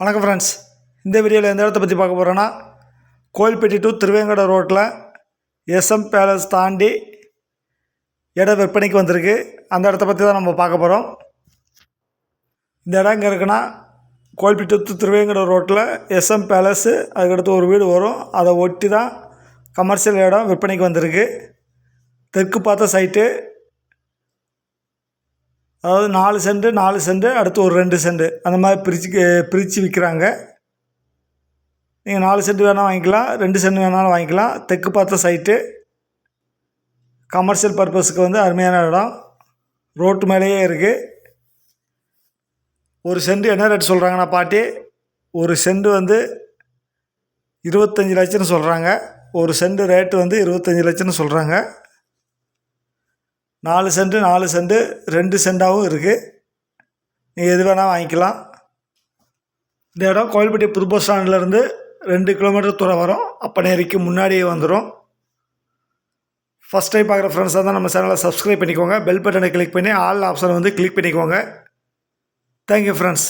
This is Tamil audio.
வணக்கம் ஃப்ரெண்ட்ஸ் இந்த வீடியோவில் எந்த இடத்த பற்றி பார்க்க போகிறோன்னா கோயில்பட்டி டு திருவேங்கட ரோட்டில் எஸ்எம் பேலஸ் தாண்டி இடம் விற்பனைக்கு வந்திருக்கு. அந்த இடத்த பற்றி தான் நம்ம பார்க்க போகிறோம் இந்த இடம் எங்கே இருக்குன்னா கோயில்பட்டி டு திருவேங்கட ரோட்டில் எஸ்எம் பேலஸு அதுக்கடுத்து ஒரு வீடு வரும். அதை ஒட்டி தான் கமர்ஷியல் இடம் விற்பனைக்கு வந்திருக்கு. தெற்கு பார்த்த சைட்டு அதாவது நாலு சென்ட் நாலு சென்ட் அடுத்து ஒரு ரெண்டு சென்ட் அந்த மாதிரி பிரித்து பிரித்து விற்கிறாங்க நீங்கள் நாலு சென்ட் வேணால் வாங்கிக்கலாம் ரெண்டு சென்ட் வேணாலும் வாங்கிக்கலாம். தெற்கு பார்த்த சைட்டு கமர்ஷியல் பர்பஸுக்கு வந்து அருமையான இடம். ரோட்டு மேலேயே இருக்குது ஒரு சென்ட் என்ன ரேட் சொல்கிறாங்கன்னா பாட்டி? ஒரு சென்ட் வந்து இருபத்தஞ்சி லட்சம்னு சொல்கிறாங்க ஒரு சென்ட் ரேட்டு வந்து இருபத்தஞ்சி லட்சம்னு சொல்கிறாங்க நாலு சென்ட்டு நாலு சென்ட்டு ரெண்டு சென்டாகவும் இருக்குது நீங்கள் எது வேணால் வாங்கிக்கலாம். இந்த இடம் கோயில்பட்டி புது பஸ் ஸ்டாண்ட்லேருந்து ரெண்டு கிலோமீட்டர் தூரம் வரும். அப்பனேரிக்கு முன்னாடியே வந்துடும் ஃபஸ்ட் டைம் பார்க்குற ஃப்ரெண்ட்ஸாக தான் நம்ம சேனலை சப்ஸ்கிரைப் பண்ணிக்கோங்க. பெல் பட்டனை கிளிக் பண்ணி ஆல் ஆப்ஷனை வந்து கிளிக் பண்ணிக்கோங்க. Thank you friends